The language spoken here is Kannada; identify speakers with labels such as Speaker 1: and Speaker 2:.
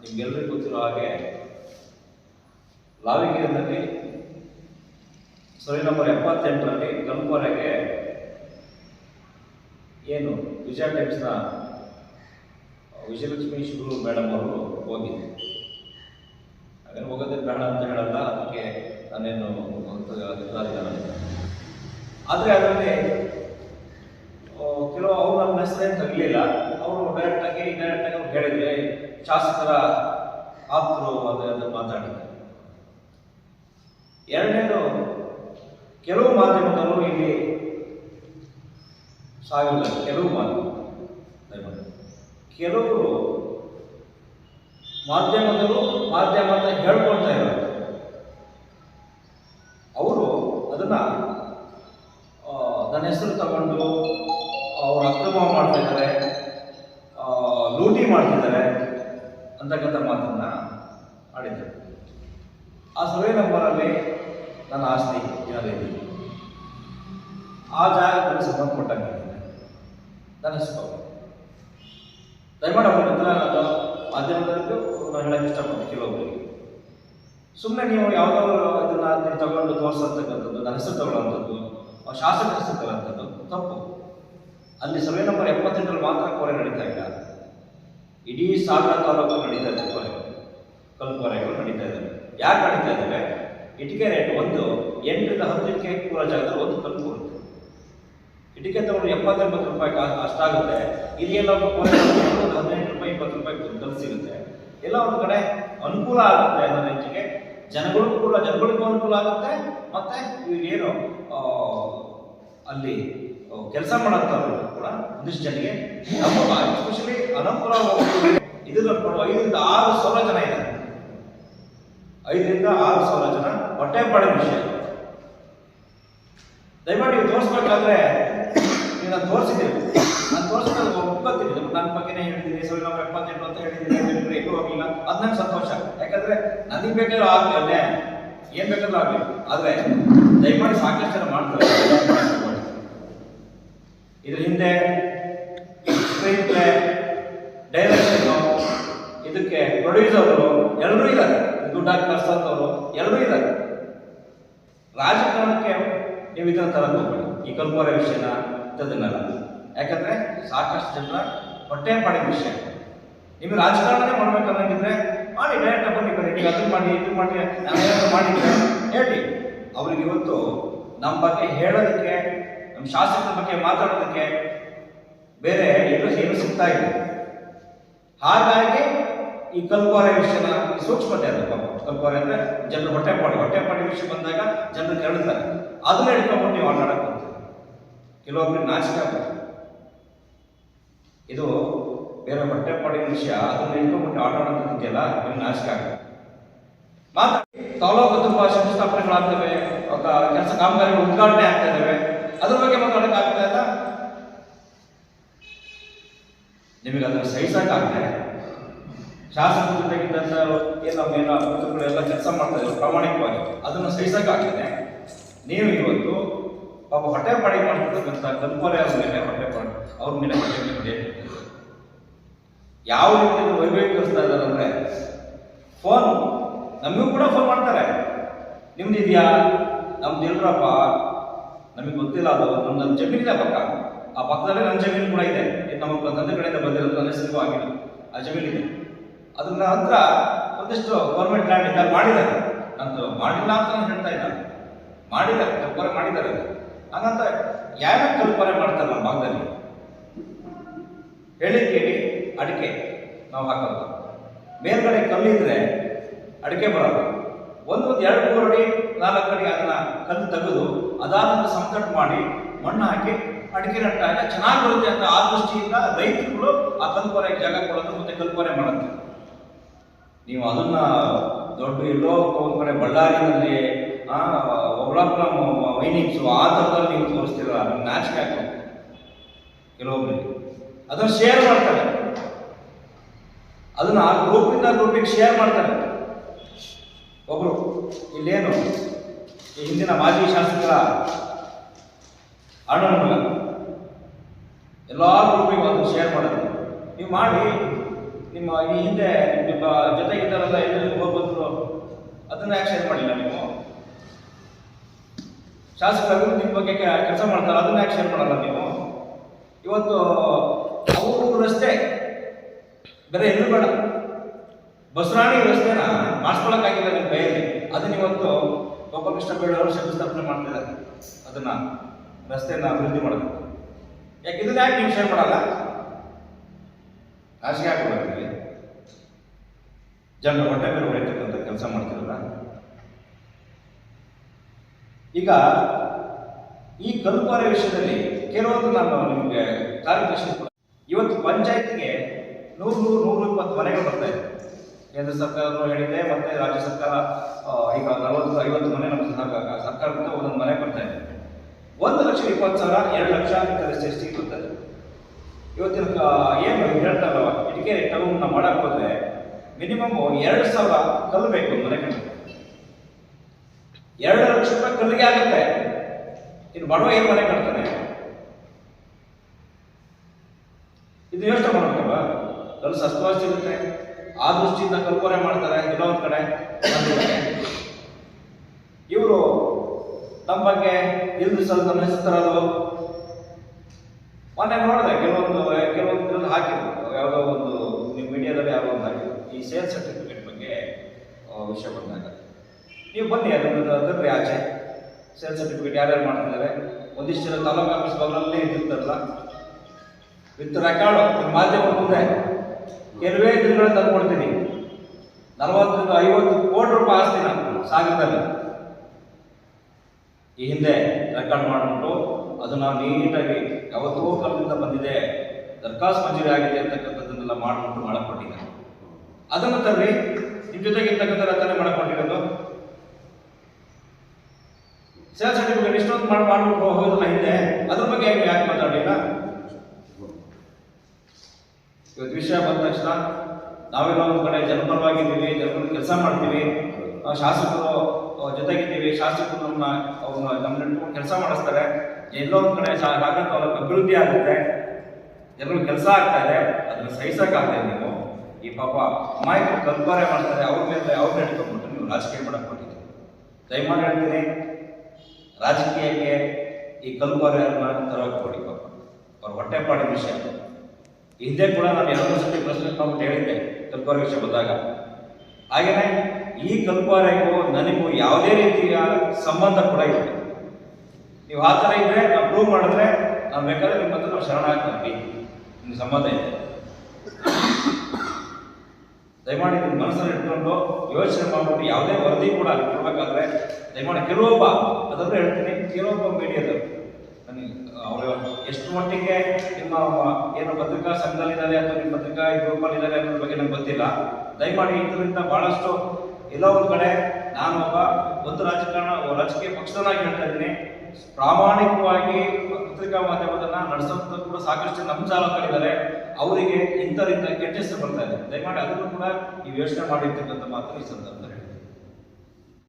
Speaker 1: ನಿಮ್ಗೆಲ್ಲರಿಗೂ ಗೊತ್ತಿರೋ ಹಾಗೆ ಲಾವಿಗೇರಿನಲ್ಲಿ ಸರಿ ನಂಬರ್ ಎಪ್ಪತ್ತೆಂಟರಲ್ಲಿ ಕಲ್ಪರೆಗೆ ಏನು ವಿಜಯ ಟೈಮ್ಸ್ನ ವಿಜಯಲಕ್ಷ್ಮಿ ಶುರು ಮೇಡಮ್ ಅವರು ಹೋಗಿದ್ದೆ. ಅದನ್ನು ಹೋಗೋದೇ ಬೇಡ ಅಂತ ಹೇಳಲ್ಲ, ಅದಕ್ಕೆ ನಾನೇನು ಆದರೆ ಅದರಲ್ಲಿ ಆ, ಕೆಲವು ಅವ್ರು ನಮ್ಮ ಹೆಸರೇನು ತಗಲಿಲ್ಲ ಅವರು ಡೈರೆಕ್ಟಾಗಿ ಇಂಡೈರೆಕ್ಟಾಗಿ ಅವ್ರು ಹೇಳಿದ್ರೆ ಶಾಸಕರ ಅದು ಅದು ಎರಡನೇದು, ಕೆಲವು ಮಾಧ್ಯಮದಲ್ಲೂ ಇಲ್ಲಿ ಸಾವಿಲ್ಲ ಕೆಲವು ಮಾಧ್ಯಮ. ಕೆಲವರು ಮಾಧ್ಯಮದಲ್ಲೂ ಮಾಧ್ಯಮ ಅಂತ ಹೇಳ್ಕೊಳ್ತಾ ಇರೋದು ನಂಬರಲ್ಲಿ ನನ್ನ ಆಸ್ತಿ ಏನಾದ್ರು ಆ ಜಾಗ ನನಗೆ ಸಂಬಂಧಪಟ್ಟಂಗೆ ನನ್ನ ತಗೊಂಡು. ದಯಮಾಡಿ ಅವ್ರ ಹತ್ರ ನಾನು ಮಾಧ್ಯಮದಲ್ಲೂ ನಾನು ಹೇಳಕ್ಕೆ ಇಷ್ಟಪಡ್ತೀನಿ ಕೆಲವೊಬ್ಬರಿಗೆ ಸುಮ್ಮನೆ ನೀವು ಯಾವ್ದಾದ್ರು ಇದನ್ನ ನೀವು ತಗೊಂಡು ತೋರಿಸತಕ್ಕಂಥದ್ದು, ನನ್ನ ಹೆಸರು ತಗೊಳ್ಳುವಂಥದ್ದು, ಆ ಶಾಸಕ ಹೆಸರು ತಗೊಳ್ಳುವಂಥದ್ದು, ತಪ್ಪು. ಅಲ್ಲಿ ಸರ್ವೆ ನಂಬರ್ ಎಪ್ಪತ್ತೆಂಟರಲ್ಲಿ ಮಾತ್ರ ಕೊರೆ ನಡೀತಾ ಇಲ್ಲ. ಇಡೀ ಸಾಗರ ತಾಲೂಕು ನಡೀತಾ ಇದೆ ಕೊರೆ. ಕಲ್ಪೊರೆಗಳು ನಡೀತಾ ಇದ್ದಾವೆ. ಯಾಕೆ ನಡೀತಾ ಇದ್ದಾವೆ? ಇಟಿಕೆ ರೇಟ್ ಒಂದು ಎಂಟರಿಂದ ಹತ್ತು ಇಟಿಕೆ ಕೂಡ ಜಾಗದಲ್ಲಿ ಒಂದು ಕಲ್ಪು ಕೊಡುತ್ತೆ. ಇಟಿಕೆ ತಗೊಂಡು ಎಪ್ಪತ್ತೆಂಬತ್ತು ರೂಪಾಯಿ ಅಷ್ಟಾಗುತ್ತೆ. ಇಲ್ಲಿ ಎಲ್ಲ ಹದಿನೆಂಟು ರೂಪಾಯಿ ಇಪ್ಪತ್ತು ರೂಪಾಯಿ ಕಲ್ ಸಿಗುತ್ತೆ. ಎಲ್ಲ ಒಂದು ಕಡೆ ಅನುಕೂಲ ಆಗುತ್ತೆ ಅನ್ನೋ ರೇಂಜಿಗೆ ಜನಗಳಿಗೂ ಕೂಡ, ಜನಗಳಿಗೂ ಅನುಕೂಲ ಆಗುತ್ತೆ. ಮತ್ತೆ ಏನು ಅಲ್ಲಿ ಕೆಲಸ ಮಾಡೋಂಥವ್ರು ಕೂಡ ಒಂದಿಷ್ಟು ಜನರಿಗೆ ನಮ್ಮ ಎಸ್ಪೆಷಲಿ ಅನುಕೂಲ ಇದನ್ನು ಐದರಿಂದ ಆರು ಸಾವಿರ ಜನ ಇದ್ದಾರೆ. ಐದರಿಂದ ಆರು ಸಾವಿರ ಜನ ಹೊಟ್ಟೆ ಪಡೆ ವಿಷಯ. ದಯಮಾಡಿ ತೋರಿಸ್ಬೇಕಾದ್ರೆ ನೀವು ನಾನು ತೋರಿಸಿದ್ದೀವಿ ನಾನು ತೋರಿಸಿದ್ರೆ ಒಪ್ಕೋತೀನಿ ನನ್ನ ಬಗ್ಗೆನೇ ಹೇಳಿದ್ದೀನಿ. ಸಾವಿರದ ಒಂಬೈನೂರ ಎಪ್ಪತ್ತೆಂಟು ಅಂತ ಹೇಳಿದ್ದೀನಿ. ಎಲ್ಲೂ ಹೋಗಿಲ್ಲ. ಅದು ನಂಗೆ ಸಂತೋಷ. ಯಾಕಂದ್ರೆ ನನಗೆ ಬೇಕಾದ್ರೂ ಆಗಲಿ ಅಲ್ಲೇ ಏನ್ ಬೇಕಾದ್ರೂ ಆಗಲಿ. ಆದ್ರೆ ದಯಮಾಡಿ ಸಾಕಷ್ಟು ಜನ ಮಾಡ್ತಾರೆ. ಇದ್ರ ಹಿಂದೆ ಸ್ಕ್ರೀನ್ ಪ್ಲೇ ಡೈರೆಕ್ಷನ್ ಇದಕ್ಕೆ ಪ್ರೊಡ್ಯೂಸರ್ ಎಲ್ಲರೂ ಇದ್ದಾರೆ. ದುಡ್ಡಾಗಿ ಕರ್ಸಂತವ್ರು ಎಲ್ಲರೂ ಇದ್ದಾರೆ. ರಾಜಕಾರಣಕ್ಕೆ ನೀವು ಇದನ್ನ ಹೋಗ್ಬೇಡಿ. ಈ ಕಲ್ಪೋರೆ ವಿಷಯನ ಇಂಥದ್ದನ್ನೆಲ್ಲ ಯಾಕಂದ್ರೆ ಸಾಕಷ್ಟು ಜನರ ಹೊಟ್ಟೆ ಮಾಡಿದ ವಿಷಯ. ನಿಮಗೆ ರಾಜಕಾರಣನೇ ಮಾಡ್ಬೇಕು ಅನ್ನಂಗಿದ್ರೆ ಮಾಡಿ ಡೈರೆಕ್ಟ್ ಬನ್ನಿ ಬನ್ನಿ ನೀವು ಅದನ್ನ ಮಾಡಿ ಇದು ಮಾಡಿ ನಾನು ಏನಾದ್ರು ಮಾಡಿದ್ರೆ ಹೇಳಿ ಅವ್ರಿಗೆ ಇವತ್ತು ನಮ್ಮ ಬಗ್ಗೆ ಹೇಳೋದಕ್ಕೆ ನಮ್ಮ ಶಾಸಕರ ಬಗ್ಗೆ ಮಾತಾಡೋದಕ್ಕೆ ಬೇರೆ ಏನು ಏನು ಸಿಗ್ತಾ ಇಲ್ಲ. ಹಾಗಾಗಿ ಈ ಕಲ್ಪೋರೆ ವಿಷಯನ ಸೂಕ್ಷ್ಮತೆ ಅದು ಪಾಪ. ಕಲ್ಪೋರೆ ಅಂದ್ರೆ ಜನರು ಹೊಟ್ಟೆ ಪಾಡಿ ಹೊಟ್ಟೆ ಪಾಡಿ ವಿಷಯ ಬಂದಾಗ ಜನರು ಕೆರಳ್ತಾರೆ. ಅದನ್ನ ಹಿಡ್ಕೊಂಡ್ಬಿಟ್ಟು ನೀವು ಆಟ ಆಡಕ್ ಹೋಗ್ತೀರಿ ಕೆಲವೊಬ್ರಿಗೆ ನಾಚಿಕೆ ಆಗ್ತದೆ ಇದು ಬೇರೆ ಹೊಟ್ಟೆ ಪಾಡಿ ವಿಷಯ, ಅದನ್ನ ಹಿಡ್ಕೊಂಡ್ಬಿಟ್ಟು ಆಟ ನಿಮ್ಗೆ ನಾಚಿಕೆ ಆಗುತ್ತೆ. ಮಾತಾಡಿ. ತಾಲೂಕು ತುಂಬಾ ಶಂಕುಸ್ಥಾಪನೆಗಳಾಗ್ತವೆ ಕೆಲಸ ಕಾಮಗಾರಿಗಳು ಉದ್ಘಾಟನೆ ಆಗ್ತಾ ಇದಾವೆ. ಅದ್ರ ಬಗ್ಗೆ ಮಾತಾಡಕ್ ಆಗ್ತಾ ಇಲ್ಲ. ನಿಮಗೆ ಅದನ್ನು ಸಹಿಸಕ್ಕಾಗದೆ ಶಾಸಕರ ಜೊತೆಗಿದ್ದಂಥ ಏನು ಅಭಿವೃದ್ಧಿಗಳು ಎಲ್ಲ ಕೆಲಸ ಮಾಡ್ತಾ ಇದ್ದಾರೆ ಪ್ರಾಮಾಣಿಕವಾಗಿ. ಅದನ್ನು ಸಹಿಸೋಕ್ಕಾಗಿದೆ ನೀವು ಇವತ್ತು ಪಾಪ ಹೊಟ್ಟೆ ಪಾಡಿ ಮಾಡ್ತಿರ್ತಕ್ಕಂಥ ಕಲ್ಪನೆ ಅವ್ರ ಮೇಲೆ ಹೊಟ್ಟೆ ಪಾಡಿ, ಅವ್ರ ಮೇಲೆ ಹೊಟ್ಟೆ ಮೇಲೆ ಯಾವ ರೀತಿ ವೈಭವೀಕರಿಸ್ತಾ ಇದ್ದಾರೆ ಅಂದ್ರೆ ಫೋನ್ ನಮಗೂ ಕೂಡ ಫೋನ್ ಮಾಡ್ತಾರೆ. ನಿಮ್ದು ಇದೆಯಾ? ನಮ್ದು ಇಲ್ರಪ್ಪ. ನಮಗೆ ಗೊತ್ತಿಲ್ಲ ಅದು. ನಮ್ಮ ನನ್ನ ಜಮೀನಿದೆ ಪಕ್ಕ. ಆ ಪಕ್ಕದಲ್ಲೇ ನನ್ನ ಜಮೀನು ಕೂಡ ಇದೆ. ಇದು ನಮ್ಮ ತಂದೆ ಕಡೆಯಿಂದ ಬಂದಿರೋದು ನನ್ನ ಹೆಸರು ಆಗಿಲ್ಲ. ಆ ಜಮೀನಿದೆ. ಅದನ್ನ ನಂತರ ಒಂದಿಷ್ಟು ಗೌರ್ಮೆಂಟ್ ಲ್ಯಾಂಡ್ ಇದ್ದಾರೆ ಮಾಡಿದ್ದಾರೆ. ನಂದು ಮಾಡಿಲ್ಲ ಅಂತ ನಾನು ಹೇಳ್ತಾ ಇಲ್ಲ. ಮಾಡಿದ್ದಾರೆ ಕಲ್ಪನೆ ಮಾಡಿದ್ದಾರೆ. ಹಾಗಂತ ಯಾರ ಕಲ್ಪನೆ ಮಾಡ್ತಾರೆ ನಮ್ಮ ಭಾಗದಲ್ಲಿ? ಹೇಳಿ ಕೇಳಿ, ಅಡಿಕೆ. ನಾವು ಹಾಕೋದು ಮೇಲ್ಗಡೆ ಕಲ್ಲಿದ್ರೆ ಅಡಿಕೆ ಬರೋದು ಒಂದು ಎರಡು, ಮೂರು ಅಡಿ, ನಾಲ್ಕು ಅಡಿ ಅದನ್ನ ಕಲ್ಲು ತೆಗೆದು ಅದಾದ ಸಂಕಟ ಮಾಡಿ ಮಣ್ಣು ಹಾಕಿ ಅಡಿಕೆ ನಟ್ಟಾಗ ಚೆನ್ನಾಗಿರುತ್ತೆ ಅಂತ ಆ ದೃಷ್ಟಿಯಿಂದ ರೈತರುಗಳು ಆ ಕಲ್ಪನೆಗೆ ಜಾಗ ಕೊಡೋದು ಮತ್ತೆ ಕಲ್ಪನೆ ಮಾಡುತ್ತೆ. ನೀವು ಅದನ್ನ ದೊಡ್ಡ ಎಲ್ಲೋ ಒಂದ್ ಕಡೆ ಬಳ್ಳಾರಿನಲ್ಲಿ, ಆ ಒಬ್ಳಪ್ಪನ ವೈನಿಕ್ಸು ಆ ಥರದಲ್ಲಿ ನೀವು ತೋರಿಸ್ತೀರ ನಿಮ್ಗೆ ನಾಚಿಕೆ ಆಗ್ತದೆ ಕೆಲವೊಬ್ಬರಿಗೆ ಅದನ್ನ ಶೇರ್ ಮಾಡ್ತಾರೆ. ಅದನ್ನ ಆ ಗ್ರೂಪಿಂದ ಗ್ರೂಪಿಗೆ ಶೇರ್ ಮಾಡ್ತಾರೆ. ಒಬ್ರು, ಇಲ್ಲೇನು? ಈ ಹಿಂದಿನ ಮಾಜಿ ಶಾಸಕರ ಮಗ. ಎಲ್ಲ ಗ್ರೂಪಿಗೆ ಅದನ್ನು ಶೇರ್ ಮಾಡೋದು. ನೀವು ಮಾಡಿ. ನಿಮ್ಮ ಈ ಹಿಂದೆ ನಿಮ್ಮ ಜೊತೆಗಿದ್ದರೆಲ್ಲ ಎಲ್ಲರಿಗೂ ಹೋಗ್ಬಂದ್ರು ಅದನ್ನ ಯಾಕೆ ಶೇರ್ ಮಾಡಿಲ್ಲ ನೀವು? ಶಾಸಕರು ಅಭಿವೃದ್ಧಿ ಬಗ್ಗೆ ಕೆಲಸ ಮಾಡ್ತಾರೆ, ಅದನ್ನ ಯಾಕೆ ಮಾಡಲ್ಲ ನೀವು? ಇವತ್ತು ಅವರು ರಸ್ತೆ, ಬೇರೆ ಎಲ್ಲೂ ಬೇಡ. ಬಸರಾಣಿ ರಸ್ತೆನ ಮಾಡಿಸ್ಕೊಳಕ್ಕಾಗಿಲ್ಲ ನಿಮ್ಮ ಕೈಯಲ್ಲಿ. ಅದನ್ನ ಇವತ್ತು ಗೋಪಾಲಕೃಷ್ಣ ಬೇಡವರು ಶಂಕುಸ್ಥಾಪನೆ ಮಾಡ್ತಿದ್ದಾರೆ ಅದನ್ನ ರಸ್ತೆಯನ್ನು ಅಭಿವೃದ್ಧಿ ಮಾಡಬೇಕು. ಯಾಕೆ ಇದನ್ನ ಯಾಕೆ ನೀವು ಶೇರ್ ಮಾಡಲ್ಲ? ನಾಚಿಕೆ ಬರ್ತೀವಿ ಜನರ ಹೊಟ್ಟೆ ಮೇಲೆ ಹೊಡೆಯತಕ್ಕಂಥ ಕೆಲಸ ಮಾಡ್ತಿರಲ್ಲ? ಈಗ ಈ ಕಲ್ಪಾರೆ ವಿಷಯದಲ್ಲಿ ಕೆಲವೊಂದು ನಾನು ನಿಮಗೆ ಕಾರ್ಯದರ್ಶಿ ಇವತ್ತು ಪಂಚಾಯತ್ಗೆ ನೂರು ನೂರು ನೂರು ಇಪ್ಪತ್ತು ಮನೆಗಳು ಬರ್ತಾ ಇದೆ. ಕೇಂದ್ರ ಸರ್ಕಾರ ಹೇಳಿದೆ, ಮತ್ತೆ ರಾಜ್ಯ ಸರ್ಕಾರ ಈಗ ನಲವತ್ತು, ಐವತ್ತು ಮನೆ ನಮ್ಮ ಸರ್ಕಾರ- ಒಂದೊಂದು ಮನೆ ಬರ್ತಾ ಇದೆ. ಒಂದು ಲಕ್ಷ ಇಪ್ಪತ್ತು ಸಾವಿರ, ಎರಡು ಲಕ್ಷ ಎಸ್ ಟಿ ಬರ್ತದೆ ಇವತ್ತಿನ ಏನು ಹೇಳ್ತಾರಲ್ಲ ಇಟ್ಕೇರಿ ಟೌನ್ ನಾವು ಮಾಡಕ್ ಹೋದ್ರೆ ಮಿನಿಮಮ್ ಎರಡು ಸಾವಿರ ಕಲ್ಲು ಬೇಕು ಮನೆ ಕಟ್ಟಕ್ಕೆ ಎರಡು ಲಕ್ಷ ರೂಪಾಯಿ ಕಲ್ಲಿಗೆ ಆಗುತ್ತೆ. ಇನ್ನು ಬಡವ ಏನು ಮನೆ ಕಟ್ತಾನೆ? ಇದು ಯೋಚನೆ ಮಾಡ್ಬೇಕಲ್ವಾ? ಕಲ್ಲು ಸಸ್ತವಾಗಿ ಸಿಗುತ್ತೆ ಆ ದೃಷ್ಟಿಯಿಂದ ಕಲ್ಪನೆ ಮಾಡ್ತಾರೆ ಎಲ್ಲೋ ಒಂದ್ ಕಡೆ. ಇವರು ತಮ್ಮ ಬಗ್ಗೆ ಇಲ್ದು ಸ್ವಲ್ಪ ನಡೆಸ್ತಾರದು ಮೊನ್ನೆ ನೋಡಿದೆ, ಕೆಲವೊಂದು ಕೆಲವೊಂದು ಹಾಕಿದ್ರು. ಯಾವುದೋ ಒಂದು, ನಿಮ್ಮ ಮೀಡಿಯಾದಲ್ಲಿ ಯಾವ ಒಂದು ಹಾಕಿದ್ರು. ಈ ಸೇಲ್ ಸರ್ಟಿಫಿಕೇಟ್ ಬಗ್ಗೆ ವಿಷಯ ಬಂದಾಗ. ನೀವು ಬನ್ನಿ, ಅದನ್ನು ಅದರಲ್ಲಿ ಆಚೆ. ಸೇಲ್ ಸರ್ಟಿಫಿಕೇಟ್ ಯಾರ್ಯಾರು ಮಾಡ್ತಿದ್ದಾರೆ? ಒಂದಿಷ್ಟು ಜನ ತಾಲೂಕು ಆಫೀಸ್ ಬಗ್ಗೆ ಇದ್ದಿರ್ತಾರಲ್ಲ ವಿತ್ ರೆಕಾರ್ಡ್ ನಿಮ್ಮ ಮಾಧ್ಯಮ ಮುಂದೆ. ಕೆಲವೇ ದಿನಗಳು ತಂದು ಕೊಡ್ತೀನಿ ನಲವತ್ತರಿಂದ ಐವತ್ತು ಕೋಟಿ ರೂಪಾಯಿ ಆಸ್ತಿ ನಾನು, ಸಾಗರದಲ್ಲಿ. ಈ ಹಿಂದೆ ರೆಕಾರ್ಡ್ ಮಾಡಿಬಿಟ್ಟು, ಅದನ್ನು ನೀಟಾಗಿ ಯಾವತ್ತೋ ಕಾಲದಿಂದ ಬಂದಿದೆ ದರ್ಖಾಸ್ ಮಂಜೂರಿ ಆಗಿದೆ ಅಂತಕ್ಕಂಥದ್ದನ್ನೆಲ್ಲ ಮಾಡಿಬಿಟ್ಟು ಮಾಡಿಕೊಂಡಿದ್ದಾರೆ. ಅದನ್ನು ತರ್ರಿ ನಿಮ್ಮ ಜೊತೆಗೆ ಇರ್ತಕ್ಕಂಥ ರಚನೆ ಮಾಡಿಕೊಂಡಿರೋದು. ಸೇಲ್ ಸರ್ಟಿಫಿಕೇಟ್ ಇಷ್ಟೊಂದು ಮಾಡಿ ಮಾಡ್ಬಿಟ್ಟು ಹೋಗೋದಲ್ಲ ಹಿಂದೆ, ಅದ್ರ ಬಗ್ಗೆ ಯಾಕೆ ಯಾಕೆ ಮಾತಾಡಲಿಲ್ಲ? ಇವತ್ತು ವಿಷಯ ಬಂದ ತಕ್ಷಣ ನಾವೆಲ್ಲ ಒಂದು ಕಡೆ ಜನಪರವಾಗಿದ್ದೀವಿ ಜನಪರ ಕೆಲಸ ಮಾಡ್ತೀವಿ. ಶಾಸಕರು ಜೊತೆಗಿದ್ದೀವಿ. ಶಾಸಕರು ನಮ್ಮ ಅವ್ರನ್ನ ನಮ್ಮ ಕೆಲಸ ಮಾಡಿಸ್ತಾರೆ. ಎಲ್ಲೋ ಒಂದು ಕಡೆ ಸಾ- ಸಾಗರ ತಾಲೂಕು ಅಭಿವೃದ್ಧಿ ಆಗುತ್ತೆ. ಜನರು ಕೆಲಸ ಆಗ್ತಾ ಇದೆ ಅದನ್ನ ಸಹಿಸಕ್ಕಾಗದೆ ನೀವು. ಈ ಪಾಪ ಅಮಾಯಕರು ಕಲ್ಪಾರೆ ಮಾಡ್ತಾರೆ, ಅವ್ರ ಮೇಲೆ ಅವ್ರ ಹಿಡ್ಕೊಂಡ್ಬಿಟ್ಟು ನೀವು ರಾಜಕೀಯ ಮಾಡಕ್ ಕೊಟ್ಟಿದ್ದೀರಿ ದಯಮಾಡಿ ಹೇಳ್ತೀನಿ, ರಾಜಕೀಯಕ್ಕೆ ಈ ಕಲ್ಪಾರೆ ತರೋಕೆ ಕೊಡಿ ಪಾಪ. ಅವ್ರ ಹೊಟ್ಟೆಪಾಡಿನ ವಿಷಯ. ಹಿಂದೆ ಕೂಡ ನಾನು ಎರಡು ಸತಿ ಪ್ರಶ್ನೆ ನಾವು ಹೇಳಿದ್ದೆ ಕಲ್ಪಾರೆ ವಿಷಯ ಬಂದಾಗ. ಹಾಗೇನೆ ಈ ಕಲ್ಪಾರೆಗೂ ನನಗೂ ಯಾವುದೇ ರೀತಿಯ ಸಂಬಂಧ ಕೂಡ ಇಲ್ಲ. ನೀವು ಆ ಥರ ಇದ್ರೆ ನಾವು ಪ್ರೂವ್ ಮಾಡಿದ್ರೆ ನಾವು ಬೇಕಾದ್ರೆ ನಿಮ್ಮ ಹತ್ರ ನಾವು ಶರಣ ಆಗ್ತೀವಿ. ನಿಮ್ಗೆ ಸಂಬಂಧ ಇದೆ. ದಯಮಾಡಿ ನಿಮ್ಮ ಮನಸ್ಸಲ್ಲಿ ಇಟ್ಕೊಂಡು ಯೋಚನೆ ಮಾಡ್ಬಿಟ್ಟು ಯಾವುದೇ ವರದಿ ಕೂಡ ಕೊಡಬೇಕಾದ್ರೆ ದಯಮಾಡಿ ಕೆಲವೊಬ್ಬ ಅದನ್ನು ಹೇಳ್ತೀನಿ ಕೆಲವೊಬ್ಬ ಮೀಡಿಯಾದವರು ನನಗೆ ಅವರು ಎಷ್ಟು ಮಟ್ಟಿಗೆ ನಿಮ್ಮ ಏನು ಪತ್ರಿಕಾ ಸಂಘದಲ್ಲಿದ್ದಾರೆ ಅಥವಾ ನಿಮ್ಮ ಪತ್ರಿಕಾ ಗ್ರೂಪಲ್ಲಿ ಇದ್ದಾರೆ ಅನ್ನೋದ್ರ ಬಗ್ಗೆ ನಂಗೆ ಗೊತ್ತಿಲ್ಲ. ದಯಮಾಡಿ ಇದರಿಂದ ಬಹಳಷ್ಟು ಎಲ್ಲೋ ಒಂದು ಕಡೆ ನಾನು ಒಬ್ಬ ಒಂದು ರಾಜಕಾರಣ ರಾಜಕೀಯ ಪಕ್ಷದನಾಗಿ ಹೇಳ್ತಾ ಇದ್ದೀನಿ. ಪ್ರಾಮಾಣಿಕವಾಗಿ ಪತ್ರಿಕಾ ಮಾಧ್ಯಮದನ್ನ ನಡೆಸೋದು ಕೂಡ ಸಾಕಷ್ಟು ನಮ್ಮ ಚಾಲಕರಿದ್ದಾರೆ. ಅವರಿಗೆ ಇಂಥರಿಂದ ಕೆಟ್ಟ ಬರ್ತಾ ಇದೆ. ದಯಮಾಡಿ ಅದನ್ನು ಕೂಡ ನೀವು ಯೋಚನೆ ಮಾಡಿರ್ತಕ್ಕಂಥ ಮಾತು ಈ ಸಂದರ್ಭದಲ್ಲಿ